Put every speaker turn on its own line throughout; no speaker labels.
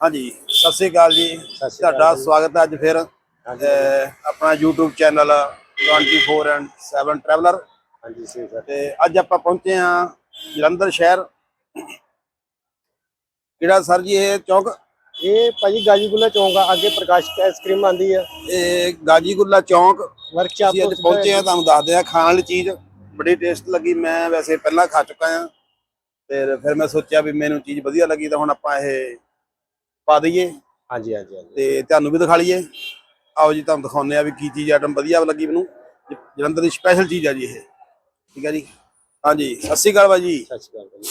ਹਾਂਜੀ ਸਤਿ ਸ੍ਰੀ ਅਕਾਲ ਜੀ।
ਸਤਿ ਸ਼੍ਰੀ ਅਕਾਲ
ਤੁਹਾਡਾ
ਜੀ।
ਸਵਾਗਤ ਹੈ ਅੱਜ ਫਿਰ
ਹਾਂਜੀ।
ਅਹ, ਆਪਣਾ YouTube ਚੈਨਲ 24 ਐਂਡ 7 ਟਰੈਵਲਰ
ਹਾਂਜੀ ਸਹੀ ਸਰ
ਤੇ ਅੱਜ ਆਪਾਂ ਪਹੁੰਚੇ ਹਾਂ ਜਲੰਧਰ ਸ਼ਹਿਰ। ਕਿਹੜਾ ਸਰ ਜੀ ਇਹ ਚੌਕ?
ਇਹ ਭਾਜੀ ਗਾਜੀਪੁਰਾ ਚੌਂਕ ਆ ਅੱਗੇ ਪ੍ਰਕਾਸ਼ ਆਈਸਕ੍ਰੀਮ ਆਂਦੀ ਆ।
ਇਹ ਗਾਜੀਗੁੱਲਾ ਚੌਕ।
ਵਰਕਸ਼ਾਪ
ਅਸੀਂ ਅੱਜ ਪਹੁੰਚੇ ਹਾਂ ਤੁਹਾਨੂੰ ਦੱਸਦੇ ਹਾਂ ਖਾਣ ਵਾਲੀ ਚੀਜ਼। ਬੜੀ ਟੇਸਟ ਲੱਗੀ ਮੈਂ ਵੈਸੇ ਪਹਿਲਾਂ ਖਾ ਚੁੱਕਾ ਹਾਂ। ਤੇ ਫਿਰ ਮੈਂ ਸੋਚਿਆ ਵੀ ਮੈਨੂੰ ਚੀਜ਼ ਵਧੀਆ ਲੱਗੀ ਤਾਂ ਹੁਣ ਆਪਾਂ ਇਹ ਪਾ ਦਈਏ
ਹਾਂਜੀ ਹਾਂਜੀ ਹਾਂਜੀ।
ਤੇ ਤੁਹਾਨੂੰ ਵੀ ਦਿਖਾ ਲਈਏ। ਆਓ ਜੀ ਤੁਹਾਨੂੰ ਦਿਖਾਉਂਦੇ ਆ ਵੀ ਕੀ ਚੀਜ਼ ਆਈਟਮ ਵਧੀਆ ਲੱਗੀ ਮੈਨੂੰ। ਜ- ਜਲੰਧਰ ਦੀ ਸਪੈਸ਼ਲ ਚੀਜ਼ ਆ ਜੀ ਇਹ। ਠੀਕ ਹੈ ਜੀ? ਹਾਂਜੀ ਸਤਿ ਸ਼੍ਰੀ ਅਕਾਲ ਭਾਜੀ।
ਸਤਿ ਸ਼੍ਰੀ ਅਕਾਲ ਭਾਜੀ।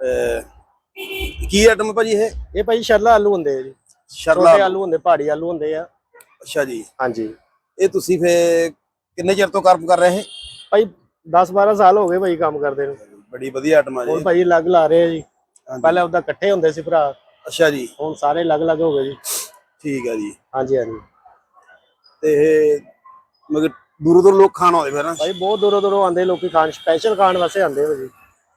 ਅਹ, ਕੀ ਆਈਟਮ ਭਾਜੀ ਇਹ?
ਇਹ ਭਾਜੀ ਸ਼ਰਲਾ ਆਲੂ ਹੁੰਦੇ ਆ ਜੀ।
ਸ਼ਰਲਾ
ਛੋਟੇ ਆਲੂ। ਹੁੰਦੇ ਪਹਾੜੀ ਆਲੂ ਹੁੰਦੇ ਆ।
ਅੱਛਾ ਜੀ।
ਹਾਂਜੀ।
ਇਹ ਤੁਸੀਂ ਫੇ ਕਿੰਨੇ ਚਿਰ ਤੋਂ ਕੰਮ ਕਰ ਰਹੇ ਇਹ?
ਭਾਈ 10 12 ਸਾਲ ਹੋ ਗਏ ਭਾਈ ਕੰਮ ਕਰਦੇ ਨੂੰ।
ਬੜੀ ਵਧੀਆ ਆਈਟਮ ਆ
ਹੁਣ
ਜੀ
ਭਾਜੀ ਅਲੱਗ ਲਾ ਰਹੇ ਆ ਜੀ।
ਹਾਂਜੀ।
ਪਹਿਲਾਂ ਉਹਦਾ ਇਕੱਠੇ ਹੁੰਦੇ ਸੀ ਭਰਾ।
ਅੱਛਾ ਜੀ।
ਹੁਣ ਸਾਰੇ ਅਲੱਗ ਅਲੱਗ ਹੋ ਗਏ ਜੀ।
ਠੀਕ ਹੈ ਜੀ।
ਹਾਂਜੀ ਹਾਂਜੀ।
ਤੇ ਇਹ ਮਗਰ ਦੂਰੋਂ ਦੂਰੋਂ ਲੋਕ ਖਾਣ ਆਉਂਦੇ ਫਿਰ ਨਾ?
ਭਾਈ ਬਹੁਤ ਦੂਰੋਂ ਦੂਰੋਂ ਆਉਂਦੇ ਲੋਕੀ ਖਾਣ ਸਪੈਸ਼ਲ ਖਾਣ ਵਾਸਤੇ ਆਉਂਦੇ ਭਾਜੀ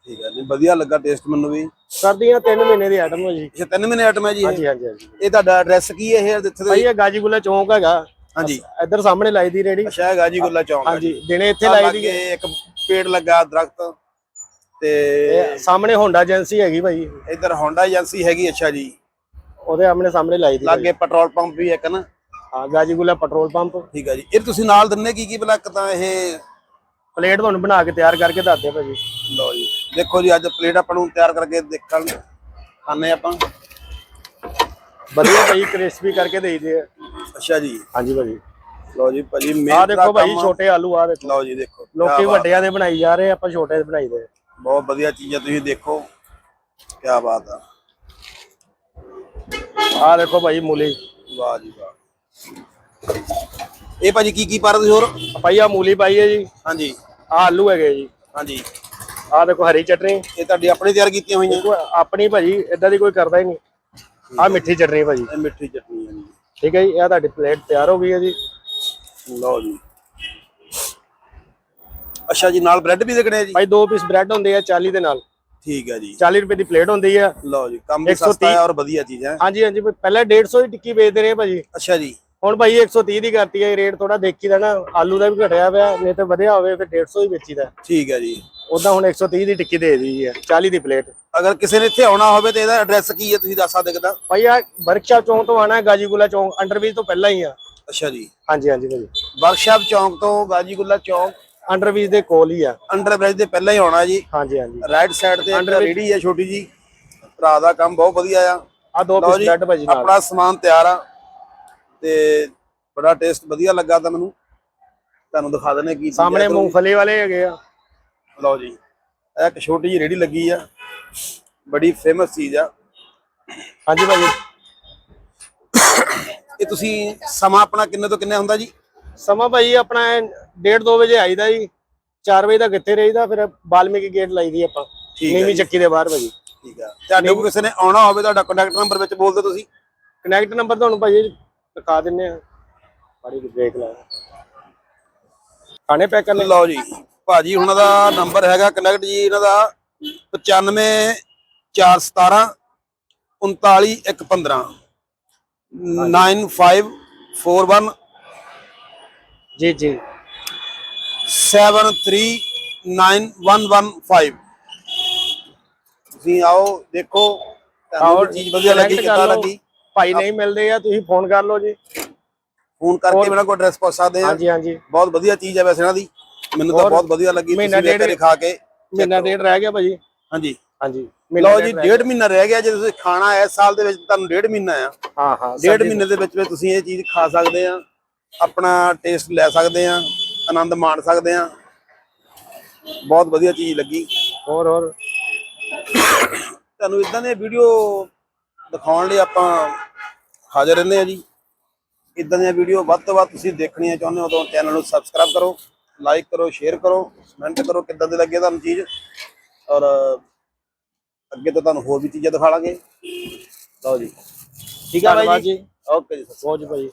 ਠੀਕ ਹੈ ਨਹੀਂ ਵਧੀਆ ਲੱਗਾ ਟੇਸਟ ਮੈਨੂੰ ਵੀ।
ਸਰਦੀਆਂ 3 ਮਹੀਨੇ ਦੀ ਆਈਟਮ ਹੈ ਜੀ।
ਇਹ ਤਿੰਨ ਮਹੀਨੇ ਆਈਟਮ ਹੈ ਜੀ ਇਹ?
ਹਾਂਜੀ ਹਾਂਜੀ ਹਾਂਜੀ।
ਇਹ ਤੁਹਾਡਾ ਐਡਰੈਸ ਕੀ ਹੈ ਇਹ ਜਿੱਥੇ
ਭਾਈ
ਦੇ
ਇਹ ਗਾਜੀਪੁਰਾ ਚੌਂਕ ਹੈਗਾ।
ਹਾਂਜੀ।
ਇੱਧਰ ਸਾਹਮਣੇ ਲਾਈ ਦੀ ਰੇੜੀ
ਅੱਛਾ ਹੈ ਗਾਜੀ ਗੁੱਲਾ ਚੌਂਕ
ਹਾਂਜੀ ਦਿਨੇ ਇੱਥੇ
ਆਹ
ਲਾਈ
ਲਾਗੇ
ਦੀ
ਇੱਕ ਪੇੜ ਲੱਗਾ ਦਰਖਤ। ਤੇ
ਸਾਹਮਣੇ ਹੋਂਡਾ ਏਜੰਸੀ ਹੈਗੀ ਭਾਈ।
ਇਧਰ ਹੋਂਡਾ ਏਜੰਸੀ ਹੈਗੀ ਅੱਛਾ ਜੀ।
ਉਹਦੇ ਆਮਣੇ ਸਾਹਮਣੇ ਲਾਈ ਦੀ
ਲਾਗੇ ਪੈਟਰੋਲ ਪੰਪ ਵੀ ਇੱਕ ਨਾ।
ਹਾਂ ਗਾਜੀਗੁਲਾ ਪੈਟਰੋਲ ਪੰਪ।
ਠੀਕ ਹੈ ਜੀ। ਇਹ ਤੁਸੀਂ ਨਾਲ ਦਿੰਨੇ ਕੀ ਕੀ ਬਲੱਕ ਤਾਂ ਇਹ?
ਪਲੇਟ ਤੁਹਾਨੂੰ ਬਣਾ ਕੇ ਤਿਆਰ ਕਰਕੇ ਦੱਸਦੇ ਭਾਜੀ।
ਲਓ ਜੀ। ਦੇਖੋ ਜੀ ਅੱਜ ਪਲੇਟ ਆਪਾਂ ਨੂੰ ਤਿਆਰ ਕਰਕੇ ਦੇਖਣ ਖਾਣੇ ਆਪਾਂ।
ਵਧੀਆ ਭਾਈ ਕ੍ਰਿਸਪੀ ਕਰਕੇ ਦੇਈਦੇ ਆ।
ਅੱਛਾ ਜੀ।
ਹਾਂਜੀ ਭਾਜੀ।
ਲਓ ਜੀ ਭਾਜੀ ਮਿਹਨਤ ਦਾ
ਦੇਖੋ ਭਾਈ
ਆ।
ਛੋਟੇ ਆਲੂ ਆ ਦੇਖੋ।
ਲਓ ਜੀ ਦੇਖੋ। ਕਿਆ
ਲੋਕੀ। ਵੱਡਿਆਂ ਦੇ ਬਣਾਈ ਜਾ ਰਹੇ ਆ, ਆਪਾਂ ਛੋਟੇ ਦੇ ਬਣਾਈਦੇ ਆ।
ਬਹੁਤ ਵਧੀਆ ਚੀਜ਼ਾਂ ਤੁਸੀਂ ਦੇਖੋ ਕੀ ਬਾਤ ਆ।
ਆਹ ਦੇਖੋ ਭਾਈ ਮੂਲੀ।
ਵਾਹ ਜੀ ਵਾਹ। ਇਹ ਭਾਜੀ ਕੀ ਕੀ ਪਾ ਰਹੇ ਤੁਸੀਂ ਹੋਰ?
ਭਾਈ ਆ ਮੂਲੀ ਪਾਈ ਹੈ ਜੀ।
ਹਾਂਜੀ।
ਆ ਆਲੂ ਹੈਗੇ ਜੀ।
ਹਾਂਜੀ।
ਆਹ ਦੇਖੋ ਹਰੀ ਚਟਨੀ।
ਇਹ ਤੁਹਾਡੀ ਆਪਣੀ ਤਿਆਰ ਕੀਤੀਆਂ ਹੋਈਆਂ?
ਕੋਈ ਆਪਣੀ ਭਾਜੀ ਇਦਾਂ ਦੀ ਕੋਈ ਕਰਦਾ ਹੀ ਨਹੀਂ। ਆ। ਮਿੱਠੀ ਚਟਨੀ ਭਾਜੀ।
ਇਹ ਮਿੱਠੀ ਚਟਨੀ ਹੈ ਜੀ।
ਠੀਕ ਹੈ ਜੀ ਇਹ ਤੁਹਾਡੀ ਪਲੇਟ ਤਿਆਰ ਹੋ ਗਈ ਹੈ ਜੀ।
ਲਓ ਜੀ। ਅੱਛਾ ਜੀ ਨਾਲ ਬ੍ਰੈਡ ਵੀ ਦੇਖਣੇ ਆ ਜੀ?
ਭਾਈ ਦੋ ਪੀਸ ਬ੍ਰੈਡ ਹੁੰਦੇ ਆ 40 ਦੇ ਨਾਲ।
ਠੀਕ ਹੈ ਜੀ।
40 ਰੁਪਏ ਦੀ ਪਲੇਟ ਹੁੰਦੀ ਆ।
ਲਓ ਜੀ ਕੰਮ ਵੀ
130
ਸਸਤਾ ਹੈ ਔਰ ਵਧੀਆ ਚੀਜ਼ ਹੈ।
ਹਾਂਜੀ ਹਾਂਜੀ ਪਹਿਲਾਂ 150 ਦੀ ਟਿੱਕੀ ਵੇਚਦੇ ਰਹੇ ਭਾਜੀ।
ਅੱਛਾ ਜੀ।
ਹੁਣ ਭਾਈ 130 ਦੀ ਕਰਤੀ ਹੈ ਰੇਟ ਥੋੜਾ ਦੇਖੀਦਾ ਨਾ ਆਲੂ ਦਾ ਵੀ ਘਟਿਆ ਪਿਆ ਨਹੀਂ ਤਾਂ ਵਧਿਆ ਹੋਵੇ ਫਿਰ 150 ਹੀ ਵੇਚੀਦਾ
ਠੀਕ ਹੈ ਜੀ।
ਉਦਾਂ ਹੁਣ 130 ਦੀ ਟਿੱਕੀ ਦੇ ਦੀ ਹੈ 40 ਦੀ ਪਲੇਟ
ਅਗਰ ਕਿਸੇ ਨੇ ਇੱਥੇ ਆਉਣਾ ਹੋਵੇ ਤੇ ਇਹਦਾ ਐਡਰੈਸ ਕੀ ਹੈ ਤੁਸੀਂ ਦੱਸ ਸਕਦੇ ਕਿਦਾਂ?
ਭਾਈ ਆ ਵਰਕਸ਼ਾਪ ਚੌਂਕ ਤੋਂ ਆਣਾ ਹੈ ਗਾਜੀਗੁਲਾ ਚੌਂਕ ਅੰਡਰਬ੍ਰਿਜ ਤੋਂ ਪਹਿਲਾਂ ਹੀ ਆ।
ਅੱਛਾ ਜੀ।
ਹਾਂਜੀ ਹਾਂਜੀ ਭਾਜੀ
ਵਰਕਸ਼ਾਪ ਚੌਂਕ ਤੋਂ ਗਾਜੀਗੁੱਲਾ ਚੌਂਕ
ਅੰਡਰਬ੍ਰਿਜ ਦੇ ਕੋਲ ਹੀ ਆ।
ਅੰਡਰ ਬ੍ਰਿਜ ਦੇ ਪਹਿਲਾਂ ਹੀ ਆਉਣਾ ਜੀ।
ਹਾਂਜੀ ਹਾਂਜੀ।
ਰਾਈਟ ਸਾਈਡ ਤੇ
bridge-
ਰੇੜੀ ਹੈ ਛੋਟੀ ਜੀ। ਭਰਾ ਦਾ ਕੰਮ ਬਹੁਤ ਵਧੀਆ ਆ।
ਆ ਦੋ ਪੀਸ
ਜੀ
ਬ੍ਰੈਡ ਭਾਜੀ ਨਾਲ।
ਆਪਣਾ ਸਮਾਨ ਤਿਆਰ ਆ। ਤੇ ਬੜਾ ਟੇਸਟ ਵਧੀਆ ਲੱਗਾ ਤਾਂ ਮੈਨੂੰ। ਤੁਹਾਨੂੰ ਦਿਖਾ ਦਿੰਦੇ ਕੀ
ਸਾਹਮਣੇ। ਮੂੰਗਫਲੀ ਵਾਲੇ ਹੈਗੇ ਆ।
ਲਓ ਜੀ ਇਹ ਇੱਕ ਛੋਟੀ ਜਿਹੀ ਰੇੜੀ ਲੱਗੀ ਆ। ਬੜੀ ਫੇਮਸ ਚੀਜ਼ ਆ।
ਹਾਂਜੀ ਭਾਜੀ।
ਇਹ ਤੁਸੀਂ ਸਮਾਂ ਆਪਣਾ ਕਿੰਨੇ ਤੋਂ ਕਿੰਨੇ ਹੁੰਦਾ ਜੀ?
ਸਮਾਂ ਭਾਈ ਆਪਣਾ 1:30 2 ਵਜੇ ਆਈਦਾ ਜੀ 4 ਵਜੇ ਤੱਕ ਇੱਥੇ ਰਹੀਦਾ ਫਿਰ ਬਾਲਮੀਕੀ ਗੇਟ ਲਾਈਦੀ ਆਪਾਂ
ਠੀਕ ਹੈ
ਨੀਵੀਂ ਚੱਕੀ ਦੇ ਬਾਹਰ ਭਾਜੀ।
ਠੀਕ ਆ। ਤੁਹਾਡੇ ਕੋਲ ਕਿਸੇ ਨੇ ਆਉਣਾ ਹੋਵੇ ਤੁਹਾਡਾ ਕੰਟੈਕਟ ਨੰਬਰ ਵਿੱਚ ਬੋਲ ਦਿਓ ਤੁਸੀਂ।
ਕਨੈਕਟ ਨੰਬਰ ਤੁਹਾਨੂੰ ਭਾਜੀ ਦਿਖਾ ਦਿੰਨੇ ਆ। ਬੜੀ ਦੇਖ ਲਾ ਖਾਣੇ ਪੈਕ ਕਰਨੇ?
ਲਓ ਜੀ ਭਾਜੀ ਉਹਨਾਂ ਦਾ ਨੰਬਰ ਹੈਗਾ ਕਨੈਕਟ ਜੀ ਇਹਨਾਂ ਦਾ 95 417 39115 9541
ਜੀ ਜੀ।
739115 ਤੁਸੀਂ ਆਓ ਦੇਖੋ ਤੁਹਾਨੂੰ ਚੀਜ਼ ਵਧੀਆ ਲੱਗੀ ਕਿੱਦਾਂ। ਲੱਗੀ?
ਭਾਈ ਨਹੀਂ ਮਿਲਦੇ ਆ ਤੁਸੀਂ ਫੋਨ ਕਰ ਲਓ ਜੀ।
ਫੋਨ ਕਰਕੇ ਮੇਰਾ ਕੋਈ ਐਡਰੈਸ ਪੁੱਛ ਸਕਦੇ ਆ।
ਹਾਂਜੀ ਹਾਂਜੀ।
ਬਹੁਤ ਵਧੀਆ ਚੀਜ਼ ਹੈ ਵੈਸੇ ਇਹਨਾਂ ਦੀ। ਮੈਨੂੰ ਤਾਂ ਬਹੁਤ ਵਧੀਆ ਲੱਗੀ ਤੁਸੀਂ ਵੀ ਇੱਕ
ਡੇਢ-
ਵਾਰੀ ਖਾ ਕੇ
ਮਹੀਨਾ ਡੇਢ ਰਹਿ ਗਿਆ ਭਾਜੀ।
ਹਾਂਜੀ।
ਹਾਂਜੀ
ਲਓ ਜੀ ਡੇਢ ਮਹੀਨਾ ਰਹਿ ਗਿਆ ਜੇ ਤੁਸੀਂ ਖਾਣਾ ਇਸ ਸਾਲ ਦੇ ਵਿੱਚ ਤੁਹਾਨੂੰ ਡੇਢ ਮਹੀਨਾ ਆ।
ਹਾਂ ਹਾਂ
ਡੇਢ ਮਹੀਨੇ ਦੇ ਵਿੱਚ ਵਿੱਚ ਤੁਸੀਂ ਇਹ ਚੀਜ਼ ਖਾ ਸਕਦੇ ਆ ਆਪਣਾ ਟੇਸਟ ਲੈ ਸਕਦੇ ਆ। ਆਨੰਦ ਮਾਣ ਸਕਦੇ ਆ ਬਹੁਤ ਵਧੀਆ ਚੀਜ਼ ਲੱਗੀ।
ਹੋਰ ਹੋਰ।
ਤੁਹਾਨੂੰ ਇਦਾਂ ਦੇ ਵੀਡੀਓ ਦਿਖਾਉਣ ਲਈ ਆਪਾਂ ਹਾਜ਼ਰ ਰਹਿੰਦੇ ਆ ਜੀ। ਇਦਾਂ ਦੀਆਂ ਵੀਡੀਓ ਵੱਧ ਤੋਂ ਵੱਧ ਤੁਸੀਂ ਦੇਖਣੀਆਂ ਚਾਹੁੰਦੇ ਹੋ ਤਾਂ ਚੈਨਲ ਨੂੰ ਸਬਸਕ੍ਰਾਈਬ ਕਰੋ ਲਾਈਕ ਕਰੋ ਸ਼ੇਅਰ ਕਰੋ ਕਮੈਂਟ ਕਰੋ ਕਿੱਦਾਂ ਦੀ ਲੱਗੇ ਤੁਹਾਨੂੰ ਚੀਜ਼। ਔਰ ਅੱਗੇ ਤੋਂ ਤੁਹਾਨੂੰ ਹੋਰ ਵੀ ਚੀਜ਼ਾਂ ਦਿਖਾ ਲਾਂਗੇ। ਲਓ ਜੀ। ਠੀਕ ਆ
ਧੰਨਵਾਦ
ਬਾਈ ਜੀ।
ਜੀ।
ਓਕੇ ਜੀ
ਬਹੁਤ ਜੀ।